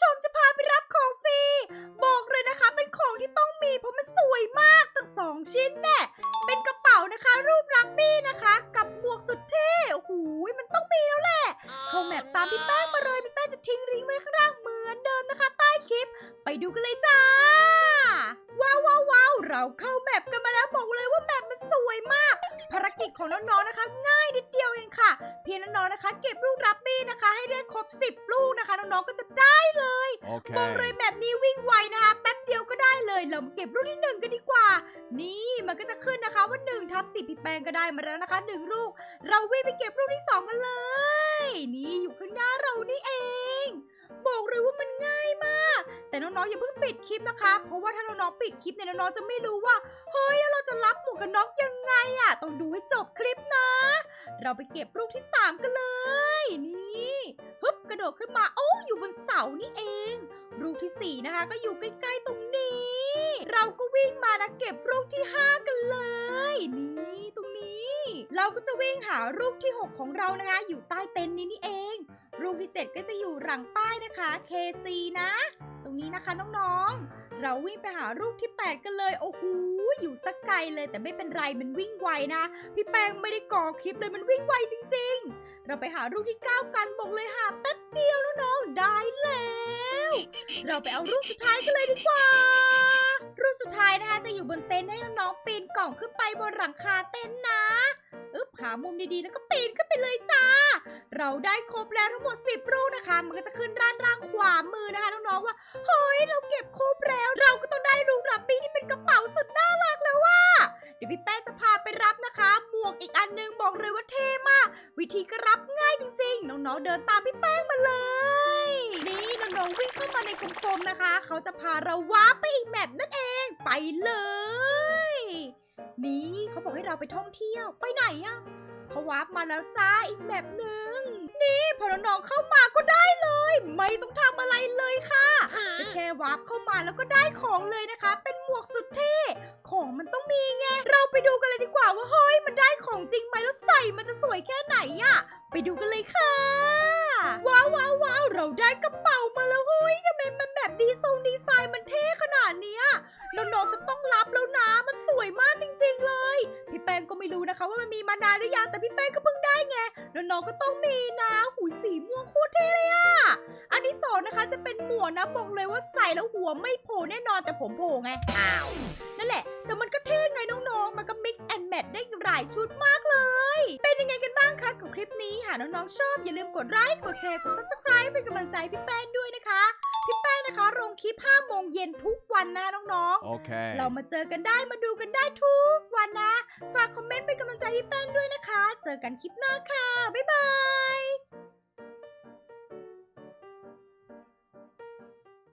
ชมจะพาไปรับของฟรี บอกเลยนะคะเป็นของที่ต้องมีเพราะมันสวยมากตั้งสองชิ้นแน่เป็นกระเป๋านะคะ รูปรักบี้นะคะ กับหมวกสุดเท่โอ้โหมันต้องมีแล้วแหละ เข้าแมปตามพี่แป้งมาเลยพี่แป้งจะทิ้งลิงก์ไว้ข้างล่างเหมือนเดิมนะคะ ใต้คลิป ไปดูกันเลยจ้า ว้าวว้าววาวเราเข้าแมปกันมาแล้วบอกเลยว่าแมปมันสวยมาก ภารกิจของน้องๆนะคะ ง่ายนิดเดียวเองค่ะ เพียงน้องๆนะคะ เก็บลูกรับบี้นะคะ ให้ได้ครบ 10 ลูกนะคะน้องๆก็จะ ได้เลยบอกเลยแบบนี้วิ่งไวนะคะแป๊บเดียวก็ได้เลยเราเก็บลูกที่หนึ่งกันดีกว่า นี่มันก็จะขึ้นนะคะว่า1ทับสิพี่แปงก็ได้มาแล้วนะคะหนึ่งลูก เราวิ่งไปเก็บลูกที่สองกันเลย นี่อยู่ข้างหน้าเรานี่เองบอกเลยว่ามันง่ายมาก แต่น้องๆอย่าเพิ่งปิดคลิปนะคะ เพราะว่าถ้าน้องๆปิดคลิปเนี่ยน้องๆจะไม่รู้ว่า เฮ้ยแล้วเราจะรับหมวกกันน็อกยังไงอะต้องดูให้จบคลิปนะ เราไปเก็บลูกที่สามกันเลย นี่ฮึบกระโดดขึ้นมา โอ้อยู่บนเสานี่เอง ที่สี่นะคะ ก็อยู่ใกล้ๆตรงนี้ เราก็วิ่งมานะเก็บลูกที่ห้ากันเลย นี่ตรงนี้ เราก็จะวิ่งหาลูกที่หกของเรานะคะ อยู่ใต้เต็นท์นี้นี่เองลูกที่เจ็ดก็จะอยู่หลังป้ายนะคะ KC นะ ตรงนี้นะคะน้องๆ เราวิ่งไปหาลูกที่ 8 กันเลย โอ้โห อยู่สักไกลเลยแต่ไม่เป็นไร มันวิ่งไวนะ พี่แป้งไม่ได้ก่อคลิปเลยมันวิ่งไวจริง ๆ เราไปหาลูกที่ 9 กันบอกเลยหาแป๊บเดียวน้องๆได้แล้ว เราไปเอาลูกสุดท้ายกันเลยดีกว่าลูกสุดท้ายนะคะจะอยู่บนเต็นท์ให้น้องๆปีนกล่องขึ้นไปบนหลังคาเต็นท์นะ อึ๊บหามุมดีๆแล้วก็ ปีนขึ้นไปเลยจ้า เราได้ครบแล้วทั้งหมด 10ลูกนะคะ มันก็จะขึ้นด้านล่างขวามือนะคะน้องๆว่า เฮ้ย เราเก็บครบแล้ว เราก็ต้องได้ลูกรับปีที่เป็นกระเป๋าสุดน่ารักแล้วว่า เดี๋ยวพี่แป้งจะพาไปรับนะคะ หมวกอีกอันนึงบอกเลยว่าเท่มาก วิธีก็รับง่ายจริงๆ น้องๆเดินตามพี่แป้งมาเลย นี่น้องๆวิ่งเข้ามาในกลมๆนะคะ เขาจะพาเราว้าไปอีกแมปนั่นเอง ไปเลย นี่เขาบอกให้เราไปท่องเที่ยว ไปไหนอะ เขาวาร์ปมาแล้วจ้าอีกแมปหนึ่งนี่พอน้องๆเข้ามาก็ได้เลย ไม่ต้องทำอะไรเลยค่ะแค่วาร์ปเข้ามาแล้วก็ได้ของเลยนะคะ เป็นหมวกสุดเท่ของมันต้องมีไงเราไปดูกันเลยดีกว่าว่าเฮ้ยมันได้ของจริงไหมแล้วใส่มันจะสวยแค่ไหนอะไปดูกันเลยค่ะ ว้าวว้าวว้าวเราได้กระเป๋ามาแล้วเฮ้ยทำไมมันแบบดีทรงดีไซน์มันเท่ขนาด พี่แป้งก็ไม่รู้นะคะ ว่ามันมีมานานหรือยังแต่พี่แป้งก็เพิ่งได้ไงแล้วน้องก็ต้องมีนะหูสีม่วงโคตรเท่เลยอะอันที่สองนะคะจะเป็นหมวกนะบอกเลยว่าใส่แล้วหัวไม่โผล่แน่นอนแต่ผมโผล่ไงอ้าวนั่นแหละ แต่มันก็เท่ไงน้องๆ มันก็มิกแอนแมทได้หลายชุดมากเลย เป็นยังไงกันบ้างคะกับคลิปนี้หากน้องๆชอบอย่าลืมกดไลค์กดแชร์กด subscribe เป็นกำลังใจพี่แป้งด้วยนะคะ พี่แป้งนะคะลงคลิป5โมงเย็นทุกวันนะน้องๆ Okay. เรามาเจอกันได้มาดูกันได้ทุกวันนะ ฝากคอมเมนต์เป็นกำลังใจให้แป้งด้วยนะคะ เจอกันคลิปหน้าค่ะ บ๊ายบาย